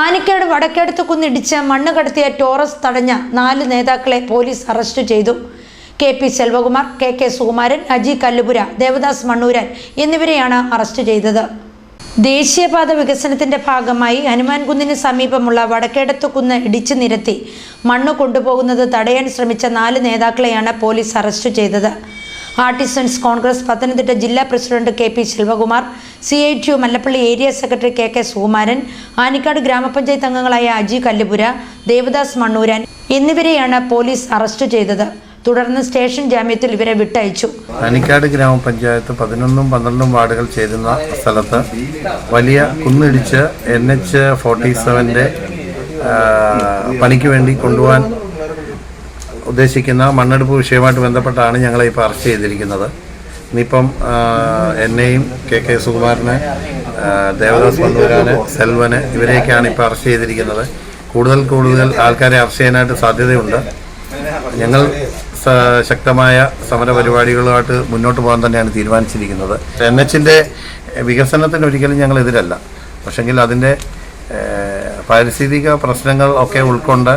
ആനിക്കാട് വടക്കേടത്ത് കുന്നിടിച്ച് മണ്ണ് കടത്തിയ ടോറസ് തടഞ്ഞ നാല് നേതാക്കളെ പോലീസ് അറസ്റ്റ് ചെയ്തു. K P Selvakumar K K Sukumaran Aji Kallupura Devadas Mannooran എന്നിവരെയാണ് അറസ്റ്റ് ചെയ്തത്. ദേശീയപാത വികസനത്തിന്റെ ഭാഗമായി ഹനുമാൻകുന്നിന് സമീപമുള്ള വടക്കേടത്ത് കുന്ന് ഇടിച്ചു നിരത്തി മണ്ണ് കൊണ്ടുപോകുന്നത് തടയാൻ ശ്രമിച്ച നാല് നേതാക്കളെയാണ് പോലീസ് അറസ്റ്റ് ചെയ്തത്. ആർട്ടിസൻസ് കോൺഗ്രസ് പത്തനംതിട്ട ജില്ലാ president K P Sivakumar C I T U Mallappally area secretary K K Sukumaran Anikkad ഗ്രാമപഞ്ചായത്ത് അംഗങ്ങളായ അജി കല്ലുപുര ദേവദാസ് മണ്ണൂരൻ എന്നിവരെയാണ് പോലീസ് അറസ്റ്റ് ചെയ്തത്. തുടർന്ന് സ്റ്റേഷൻ ജാമ്യത്തിൽ ഇവരെ വിട്ടയച്ചു. അനിക്കാട് ഗ്രാമപഞ്ചായത്ത് പതിനൊന്നും പന്ത്രണ്ടും വാർഡുകൾ ചേരുന്ന സ്ഥലത്ത് വലിയ കുന്നിടിച്ച് എൻ എച്ച് ഫോർട്ടി സെവന്റെ പണിക്ക് വേണ്ടി കൊണ്ടുപോകാൻ ഉദ്ദേശിക്കുന്ന മണ്ണെടുപ്പ് വിഷയമായിട്ട് ബന്ധപ്പെട്ടാണ് ഞങ്ങളെ ഇപ്പോൾ അറസ്റ്റ് ചെയ്തിരിക്കുന്നത്. ഇന്നിപ്പം ആ, എന്നെയും കെ കെ സുകുമാരനെ ദേവദാസ് വന്നൂരാന് സെൽവന് ഇവരെയൊക്കെയാണ് ഇപ്പോൾ അറസ്റ്റ് ചെയ്തിരിക്കുന്നത്. കൂടുതൽ കൂടുതൽ ആൾക്കാരെ അറസ്റ്റ് ചെയ്യാനായിട്ട് സാധ്യതയുണ്ട്. ഞങ്ങൾ ശക്തമായ സമര പരിപാടികളുമായിട്ട് മുന്നോട്ട് പോകാൻ തന്നെയാണ് തീരുമാനിച്ചിരിക്കുന്നത്. എൻ എച്ചിന്റെ വികസനത്തിന് ഒരിക്കലും ഞങ്ങൾ എതിരല്ല. പക്ഷെങ്കിൽ അതിന്റെ പാരിസ്ഥിതിക പ്രശ്നങ്ങൾ ഒക്കെ ഉൾക്കൊണ്ട്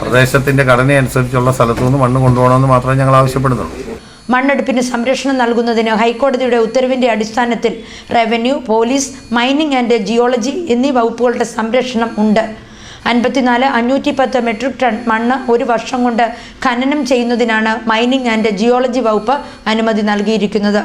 പ്രദേശത്തിന്റെ ഘടനയനുസരിച്ചുള്ള സ്ഥലത്തു നിന്ന് മണ്ണ് കൊണ്ടുപോകണമെന്ന് മാത്രമേ ഞങ്ങൾ ആവശ്യപ്പെടുന്നുള്ളൂ. മണ്ണെടുപ്പിന് സംരക്ഷണം നൽകുന്നതിന് ഹൈക്കോടതിയുടെ ഉത്തരവിന്റെ അടിസ്ഥാനത്തിൽ revenue police mining and geology എന്നീ വകുപ്പുകളുടെ സംരക്ഷണം ഉണ്ട്. അൻപത്തിനാല് അഞ്ഞൂറ്റി പത്ത് മെട്രിക് ടൺ മണ്ണ് ഒരു വർഷം കൊണ്ട് ഖനനം ചെയ്യുന്നതിനാണ് മൈനിങ് ആൻഡ് ജിയോളജി വകുപ്പ് അനുമതി നൽകിയിരിക്കുന്നത്.